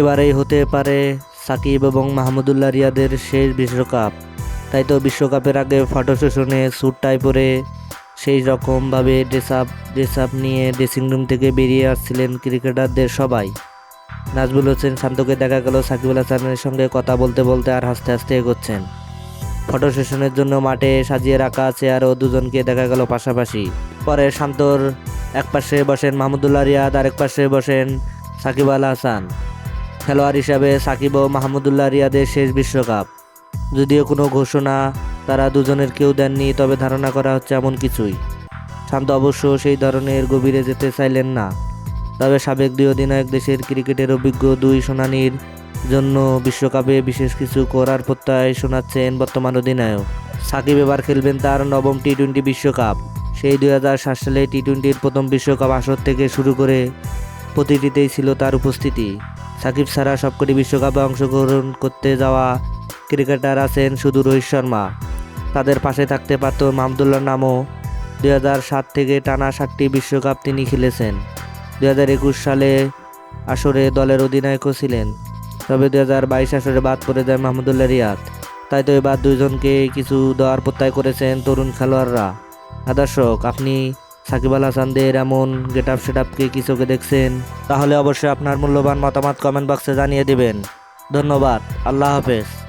এবারেই হতে পারে সাকিব এবং মাহমুদুল্লাহ রিয়াদের শেষ বিশ্বকাপ। তাই তো বিশ্বকাপের আগে ফটো সেশনে স্যুট টাই পরে সেই রকমভাবে ড্রেস আপ ড্রেস আপ নিয়ে ড্রেসিং রুম থেকে বেরিয়ে আসছিলেন ক্রিকেটারদের সবাই। নাজবুল হোসেন শান্তকে দেখা গেল সাকিব আল হাসানের সঙ্গে কথা বলতে বলতে আর হাসতে হাসতে এগোচ্ছেন। ফটো সেশনের জন্য মাঠে সাজিয়ে রাখা চেয়ার ও দুজনকে দেখা গেল পাশাপাশি। পরে শান্তর এক পাশে বসেন মাহমুদুল্লাহ রিয়াদ, আরেক পাশে বসেন সাকিব আল হাসান। খেলোয়াড় হিসাবে সাকিব ও মাহমুদুল্লাহ রিয়াদের শেষ বিশ্বকাপ। যদিও কোনো ঘোষণা তারা দুজনের কেউ দেননি, তবে ধারণা করা হচ্ছে এমন কিছুই। শান্ত অবশ্য সেই ধরনের গভীরে যেতে চাইলেন না। তবে সাবেক দুই অধিনায়ক দেশের ক্রিকেটের অভিজ্ঞ দুই সোনানির জন্য বিশ্বকাপে বিশেষ কিছু করার প্রত্যয় শোনাচ্ছেন বর্তমান অধিনায়ক। সাকিব এবার খেলবেন তার নবম টি টোয়েন্টি বিশ্বকাপ। সেই দুই হাজার সাত সালে টি টোয়েন্টির প্রথম বিশ্বকাপ আসর থেকে শুরু করে প্রতিটিতেই ছিল তার উপস্থিতি। সাকিব ছাড়া সবকটি বিশ্বকাপে অংশগ্রহণ করতে যাওয়া ক্রিকেটার আছেন শুধু রোহিত শর্মা। তাদের পাশে থাকতে পারত মাহমুদুল্লাহ নামও। হাজার সাত থেকে টানা সাতটি বিশ্বকাপ তিনি খেলেছেন। হাজার একুশ সালে আসরে দলের অধিনায়কও ছিলেন। তবে হাজার বাইশ আসরে বাদ পড়ে যায় মাহমুদুল্লাহ রিয়াদ। তাই তো এবার দুইজনকে কিছু দেওয়ার প্রত্যয় করেছেন তরুণ খেলোয়াড়রা। আর দর্শক আপনি সাকিব আল হাসানদের এমন গেট আপ সেট আপকে কি চোখে দেখছেন? তাহলে অবশ্যই আপনার মূল্যবান মতামত কমেন্ট বক্সে জানিয়ে দিবেন। ধন্যবাদ। আল্লাহ হাফেজ।